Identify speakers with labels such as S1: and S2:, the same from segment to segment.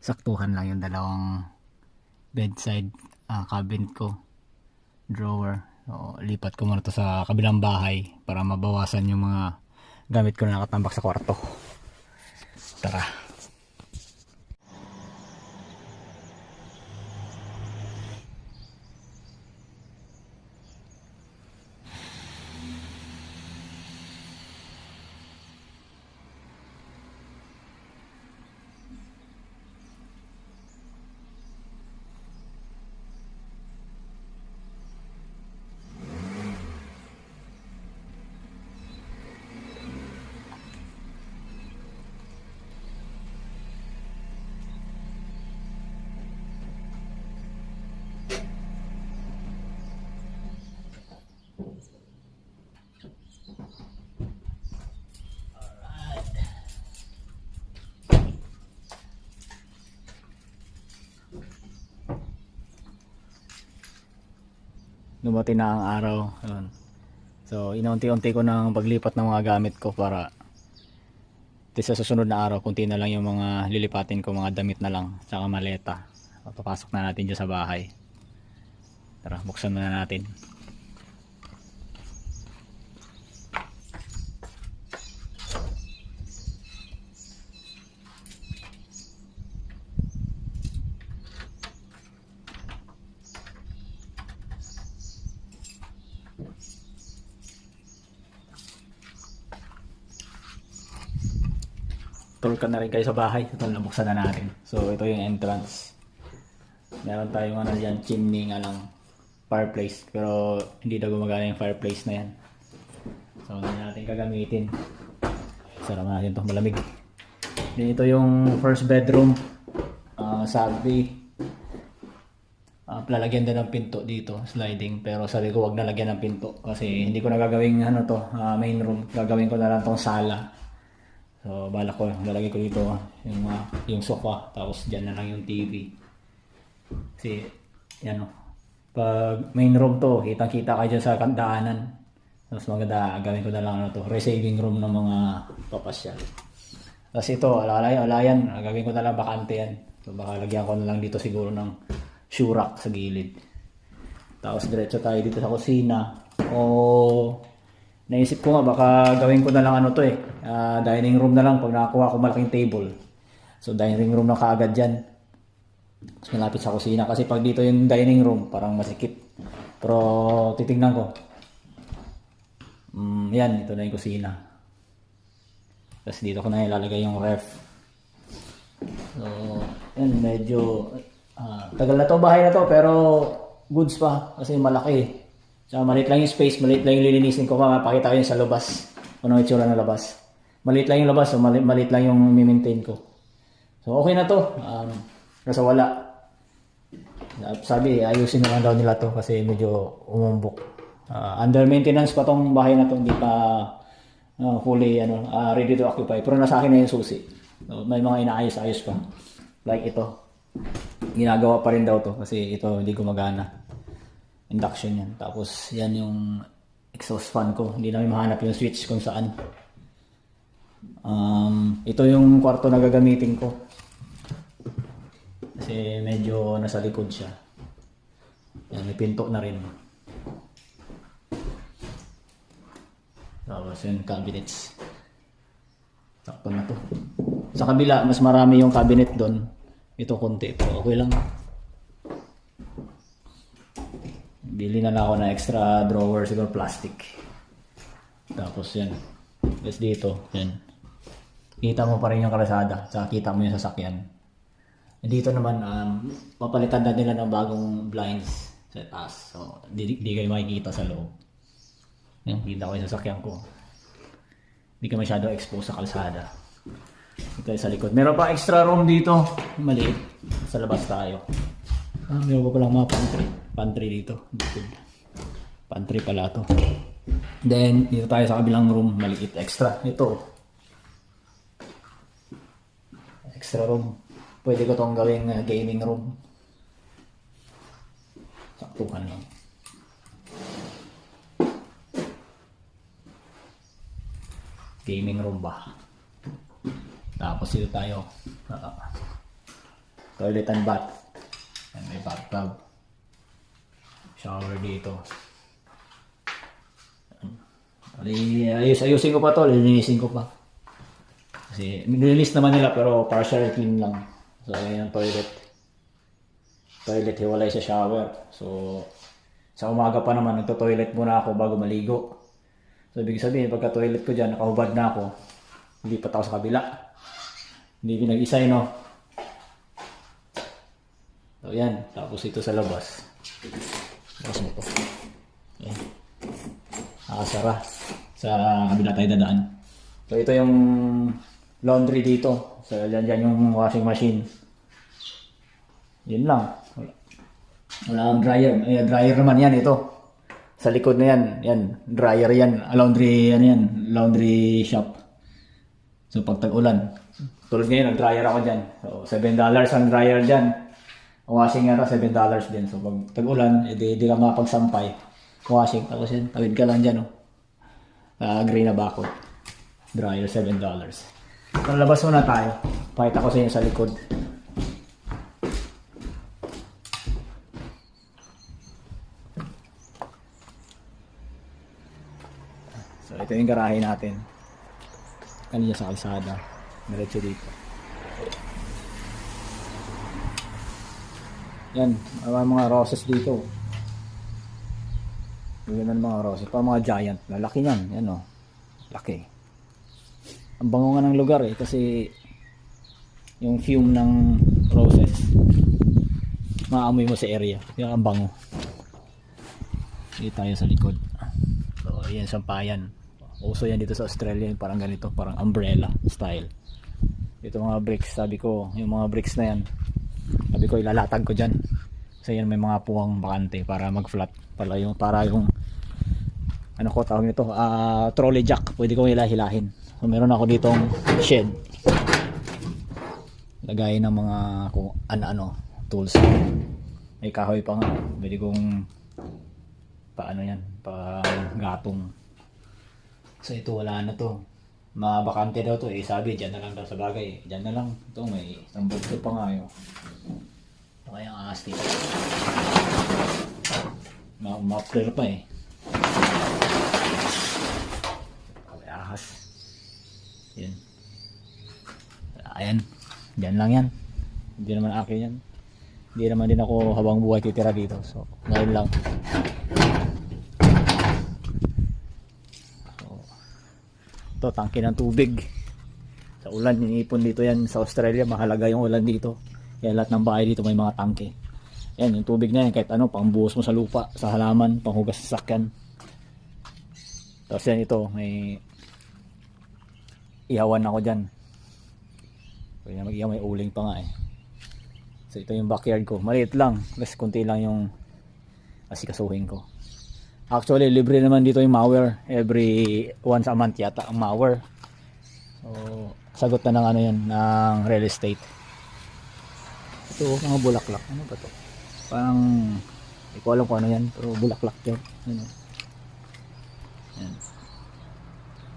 S1: saktuhan lang yung dalawang bedside ah, cabinet ko. Drawer. So, lipat ko muna to sa kabilang bahay para mabawasan yung mga gamit ko na nakatambak sa kwarto. Tara Lumati na ang araw. Ayun. So, inaunti-unti ko ng paglipat ng mga gamit ko para sa susunod na araw, kunti na lang yung mga lilipatin ko, mga damit na lang, tsaka maleta. Papasok na natin dyan sa bahay. Tara, buksan muna natin. Tour ka na rin kayo sa bahay. Ito, nabuksan na natin. So, ito yung entrance. Meron tayong ano dyan, chimney nga lang, fireplace. Pero, hindi na gumagana yung fireplace na yan. So, hindi natin gagamitin. Sarap natin to malamig. Then, ito yung first bedroom. Uh, sabi, uh, lalagyan din ng pinto dito, sliding. Pero sabi ko, wag na lagyan ng pinto. Kasi hindi ko na gagawing ano to, ah, main room. Gagawin ko na lang tong sala. So, balak ko, lalagay ko dito yung, ah, yung sofa, tapos dyan na lang yung TV. Kasi, yan o. Pag main room to, kitang-kita ka dyan sa kandaanan. Tapos maganda, gawin ko na lang ano to, receiving room ng mga papasyal. Tapos ito, alalayan, alayan, gagawin ko na lang bakante yan. So, baka lagyan ko na lang dito siguro ng shoe rack sa gilid. Tapos diretso tayo dito sa kusina. O naisip ko nga baka gawin ko na lang ano to eh. ah, dining room na lang pag nakakuha ko malaking table. So dining room na kaagad dyan. Mas malapit sa kusina kasi pag dito yung dining room parang masikip. Pero titingnan ko. Mm, yan, ito na yung kusina. Tapos dito ko na ilalagay yung ref. So, yan, medyo ah, tagal na to bahay na to pero goods pa kasi malaki. So, maliit lang yung space, maliit lang yung lilinisin ko. Mapakita ko yun sa labas. Kung ano itsura ng labas. Maliit lang yung labas, so maliit, maliit lang yung mi-maintain ko. So, okay na to. Um, kasi wala. Sabi, ayusin naman daw nila to kasi medyo umumbok. Ah, under maintenance pa tong bahay na to, hindi pa ah, fully ano, ah, ready to occupy. Pero nasa akin na yung susi. So, may mga inaayos-ayos pa. Like ito. Ginagawa pa rin daw to kasi ito hindi gumagana induction yan. Tapos yan yung exhaust fan ko. Hindi namin mahanap yung switch kung saan. Um, ito yung kwarto na gagamitin ko. Kasi medyo nasa likod siya. Yan, may pinto na rin. Tapos yun, cabinets. Sakto na to. Sa kabila, mas marami yung cabinet doon. Ito konti. Pero okay lang. Bili na lang ako ng extra drawer, siguro plastic. Tapos yan. Tapos dito, yan. Kita mo pa rin yung kalsada, saka kita mo yung sasakyan. Dito naman, um, papalitan na nila ng bagong blinds sa taas. So, di, di kayo makikita sa loob. Yan, kita ko yung sasakyan ko. Hindi ka masyado exposed sa kalsada. Ito sa likod. Meron pa extra room dito. Maliit. Sa labas tayo. Ah, meron pa palang mga pantry. Pantry dito. Pantry pala to. Then, dito tayo sa kabilang room. Maliit extra. Ito. Extra room. Pwede ko tong gawing uh, gaming room. Saktuhan lang. Gaming room ba? Tapos dito tayo. ah, Toilet and bath. Yan, may bathtub. Shower dito. Ali, ayus, ayusin ko pa to, lilinisin ko pa. Kasi nilinis naman nila pero partial clean lang. So ayan ang toilet. Toilet hiwalay sa shower. So sa umaga pa naman nagto-toilet muna ako bago maligo. So ibig sabihin pagka toilet ko diyan nakahubad na ako. Lipat ako sa kabila. Hindi pinag-isay no. So yan, tapos ito sa labas. Labas mo to. Ayan. Nakasara. Sa kabila tayo dadaan. So ito yung laundry dito. So yan, yan yung washing machine. Yun lang. Wala, ang dryer. Eh, dryer naman yan ito. Sa likod na yan. Yan. Dryer yan. Laundry, ano yan. Laundry shop. So pag tag-ulan. Tulad ngayon, nag-dryer ako dyan. So $7 ang dryer dyan. Washing nga $7 din. So pag tag-ulan, edi, di ka mapagsampay. Washing. Tapos yan, tawid ka lang dyan. Oh. Uh, gray na bakod. Dryer, $7. So labas muna tayo. Pakita ko sa inyo sa likod. So ito yung garahe natin. Kanina sa kalsada. Diretso dito. Yan, mga mga roses dito. Yan ang mga roses. Pa mga giant. Lalaki yan. Yan o. Laki. Ang bango nga ng lugar eh. Kasi yung fume ng roses. Maamoy mo sa area. Yan ang bango. Dito tayo sa likod. So, yan sampayan. Uso yan dito sa Australia. Parang ganito. Parang umbrella style. Ito mga bricks. Sabi ko, yung mga bricks na yan. Sabi ko, ilalatag ko dyan. Kasi yan may mga puwang bakante para mag-flat. Para yung, para yung ano ko tawag nito, ah trolley jack. Pwede kong hilahilahin. So, meron ako ditong shed. Lagay ng mga kung ano-ano tools. May kahoy pa nga. Pwede kong paano yan, pa gatong. So ito wala na to. Mabakante daw to eh. Sabi dyan na lang daw sa bagay. Dyan na lang. Ito may isang bulto pa nga yun. Ito kaya ang ahas dito. Ma ma-flare pa eh. May ahas. Yan. Ayan. Dyan lang yan. Hindi naman akin yan. Hindi naman din ako habang buhay titira dito. So, ngayon lang. Ito, tangke ng tubig. Sa ulan, iniipon dito yan sa Australia. Mahalaga yung ulan dito. Kaya lahat ng bahay dito may mga tangke. Yan, yung tubig na yan, kahit ano, pangbuhos mo sa lupa, sa halaman, panghugas sa sakyan. Tapos yan ito, may ihawan ako dyan. Pwede na mag-ihaw, may uling pa nga eh. So ito yung backyard ko. Maliit lang. Mas kunti lang yung asikasuhin ko. Actually, libre naman dito yung mower. Every once a month yata ang mower. So, sagot na ng ano yan, ng real estate. Ito, mga bulaklak. Ano ba to? Parang, hindi ko alam kung ano yan, pero bulaklak yan. Ano? Yan.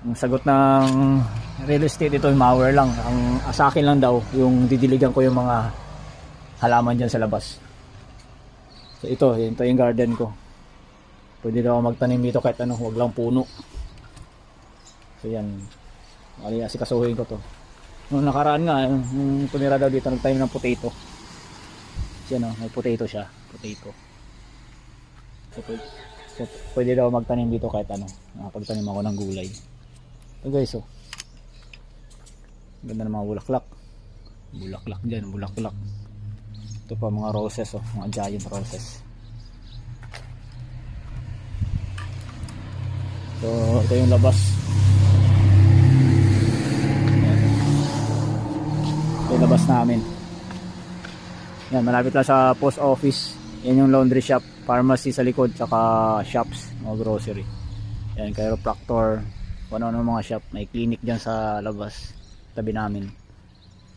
S1: Ang sagot ng real estate ito yung mower lang. Ang sa akin lang daw, yung didiligan ko yung mga halaman dyan sa labas. So ito, ito yung garden ko. Pwede daw magtanim dito kahit ano, huwag lang puno. So yan. Mali asikasuhin ko to. Nung nakaraan nga, nung tumira daw dito, nagtanim ng potato. Yan o, may potato siya. Potato. So, pwede, so, pwede daw magtanim dito kahit ano. Nakapagtanim ako ng gulay. Ito guys, oh. Ganda ng mga bulaklak. Bulaklak dyan, bulaklak. Ito pa mga roses, oh. Mga giant roses. So, ito yung labas. Ito yung labas namin. Yan, malapit lang sa post office. Yan yung laundry shop, pharmacy sa likod, tsaka shops, mga grocery. Yan, chiropractor, kung ano mga shop. May clinic dyan sa labas, tabi namin.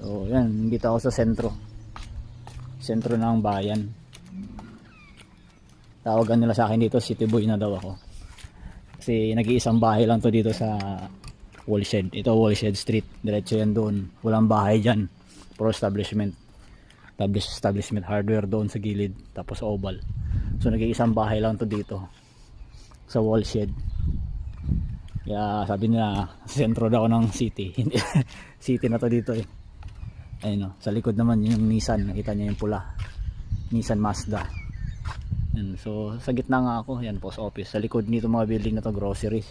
S1: So, yan, dito ako sa sentro. Sentro ng bayan. Tawagan nila sa akin dito, city boy na daw ako. Kasi nag-iisang bahay lang to dito sa Woolshed. Ito Woolshed Street. Diretso yan doon. Walang bahay dyan. Pro establishment. establish establishment hardware doon sa gilid. Tapos oval. So nag-iisang bahay lang to dito. Sa wall shed kaya sabi nila sentro daw ng city. City na to dito eh. Ayun o sa likod naman yung Nissan. Nakita niya yung pula. Nissan Mazda yan, so sa gitna nga ako yan post office. Sa likod nito mga building na to groceries.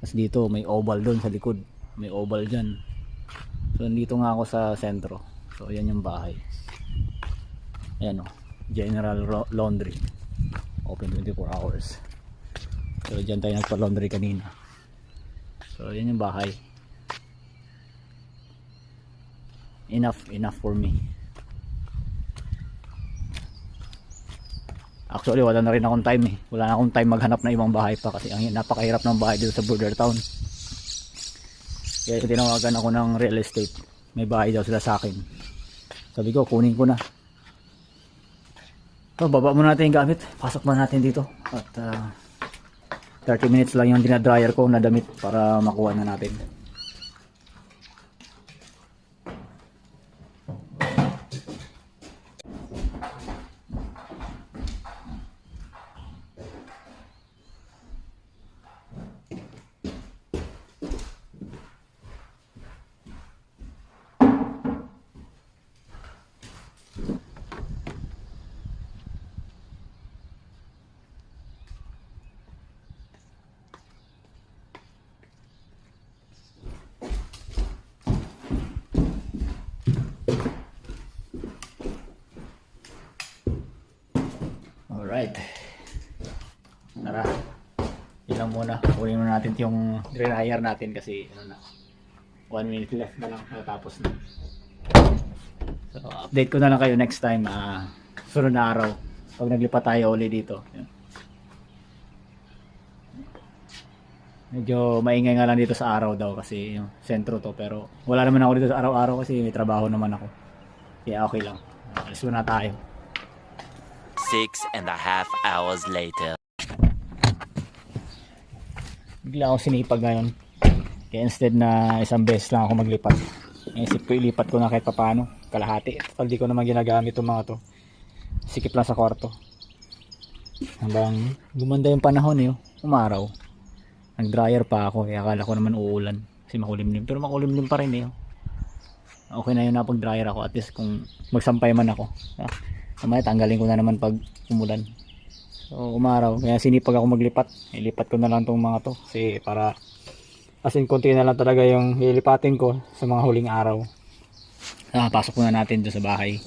S1: Tapos dito may oval doon sa likod. May oval dyan. So nandito nga ako sa sentro. So yan yung bahay. Ayan o general Ro- laundry. Open 24 hours. So dyan tayo nagpa laundry kanina. So yan yung bahay. Enough enough for me actually wala na rin akong time eh. Wala na akong time maghanap ng ibang bahay pa kasi ang napakahirap ng bahay dito sa border town. Kaya tinawagan ako ng real estate. May bahay daw sila sa akin. Sabi ko kunin ko na. So baba muna natin yung gamit. Pasok muna natin dito. At ah, 30 minutes lang yung dinadryer ko na damit para makuha na natin Alright. Tara. Ilang muna. Kunin muna natin yung dryer natin kasi ano na. One minute left na lang. Natapos na. So, update ko na lang kayo next time. ah sunod na araw. Pag naglipat tayo uli dito. Yan. Medyo maingay nga lang dito sa araw daw kasi yung sentro to. Pero wala naman ako dito sa araw-araw kasi may trabaho naman ako. Kaya okay lang. Alis muna tayo.
S2: Six and a half hours later.
S1: Bigla ako sinipag ngayon. Kaya instead na isang beses lang ako maglipat. Naisip ko ilipat ko na kahit papano. Kalahati. Total di ko naman ginagamit itong mga to. Sikip lang sa kwarto. Habang gumanda yung panahon eh. oh. Umaraw. Nag-dryer pa ako. Kaya akala ko naman uulan. Kasi makulimlim. Pero makulimlim pa rin eh. oh. Okay na yun na pag-dryer ako. At least kung magsampay man ako. Ah, mamaya tanggalin ko na naman pag umulan. So, umaraw. Kaya sinipag ako maglipat. Ilipat ko na lang tong mga to. Kasi para as in konti na lang talaga yung ilipatin ko sa mga huling araw. Ah, pasok muna natin doon sa bahay.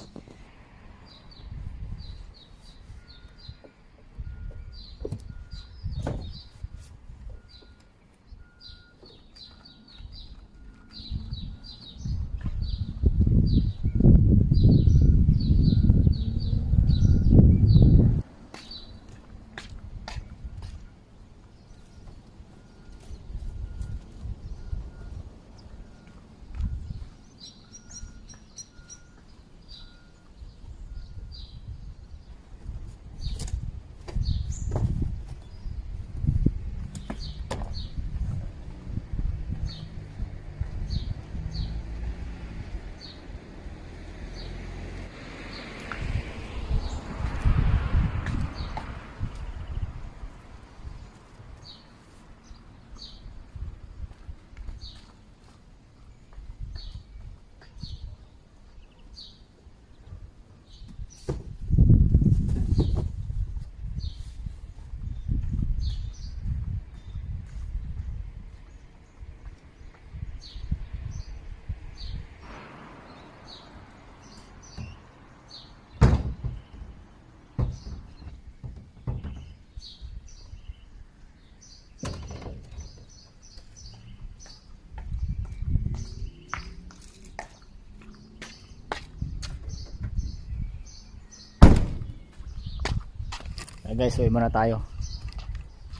S1: Guys, uwi muna tayo.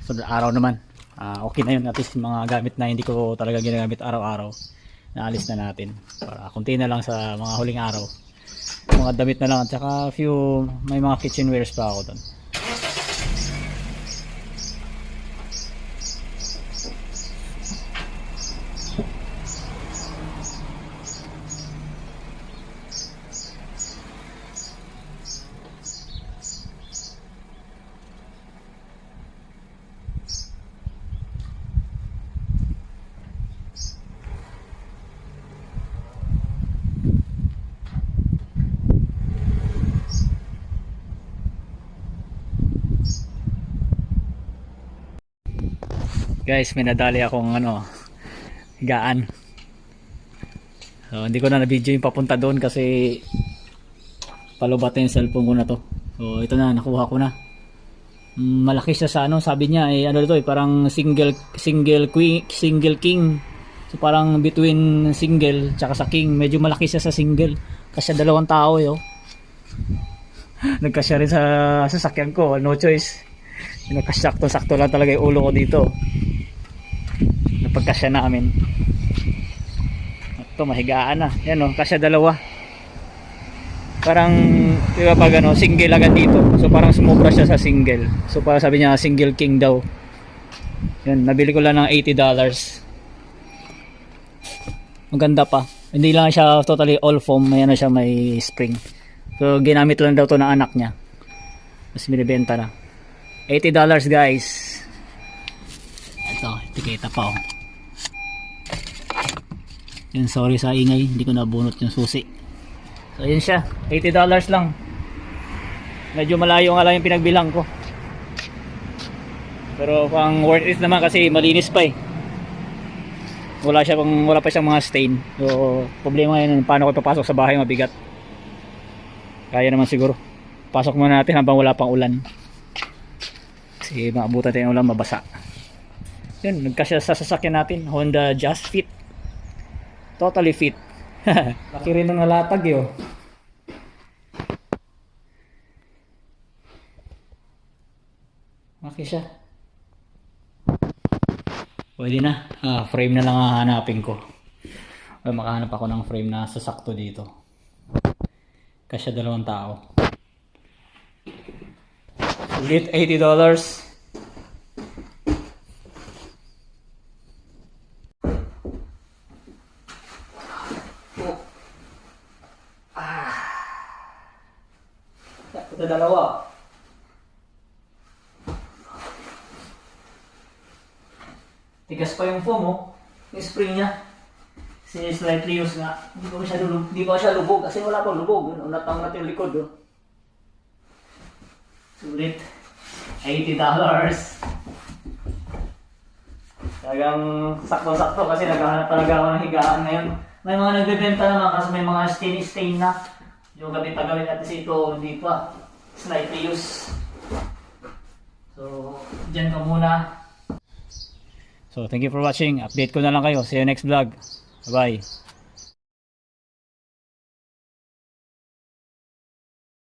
S1: Sunod araw naman. Ah, okay na yun. At least mga gamit na hindi ko talaga ginagamit araw-araw. Naalis na natin. Para kunti na lang sa mga huling araw. Mga damit na lang. At saka few, may mga kitchenwares pa ako doon. Guys, may nadali akong ano, higaan. So, hindi ko na na-video yung papunta doon kasi palubat na yung cellphone ko na to. So, ito na, nakuha ko na. Mm, Malaki siya sa ano, sabi niya, eh, ano to, eh, parang single, single queen, single king. So, parang between single tsaka sa king, medyo malaki siya sa single. Kasi dalawang tao, yo. Nagkasya rin sa sasakyan ko, no choice. Nagkasakto-sakto lang talaga yung ulo ko dito. Napagkasya namin. Ito, mahigaan na. Yan o, kasya dalawa. Parang, di ba pag ano, single agad dito. So parang sumubra siya sa single. So parang sabi niya, single king daw. Yan, nabili ko lang ng $80. Maganda pa. Hindi lang siya totally all foam. May ano siya, may spring. So ginamit lang daw to ng anak niya. Mas binibenta na. $80 guys. Ito, etiketa pa oh. Yan, sorry sa ingay. Hindi ko nabunot yung susi. So, yun siya. $80 lang. Medyo malayo nga lang yung pinagbilang ko. Pero pang worth it naman kasi malinis pa eh. Wala siya pang wala pa siyang mga stain. So, problema ngayon paano ko ipapasok sa bahay mabigat. Kaya naman siguro. Pasok muna natin habang wala pang ulan. Kasi maabutan tayo ng ulan mabasa. Yun, nagkasya sa sasakyan natin. Honda Jazz Fit. Totally fit. Laki rin ng nalatag yun. Laki siya. Pwede na. Ah, frame na lang ang hanapin ko. Ay, makahanap ako ng frame na sasakto dito. Kasya dalawang tao. Sulit $80. Ito dalawa. Tigas pa yung foam oh. Yung spring niya. Kasi slightly used pa siya lubog, hindi pa siya lubog kasi wala pang lubog. Ano, natang natin yung likod oh. Sulit. $80. Talagang sakto-sakto kasi naghahanap talaga ako ng higaan ngayon. May mga nagbebenta naman kasi may mga stain-stain na. Yung gamit na gamit natin sa ito, hindi pa. Slightly used. So, dyan ka muna. So, thank you for watching. Update ko na lang kayo. See you next vlog. Bye-bye.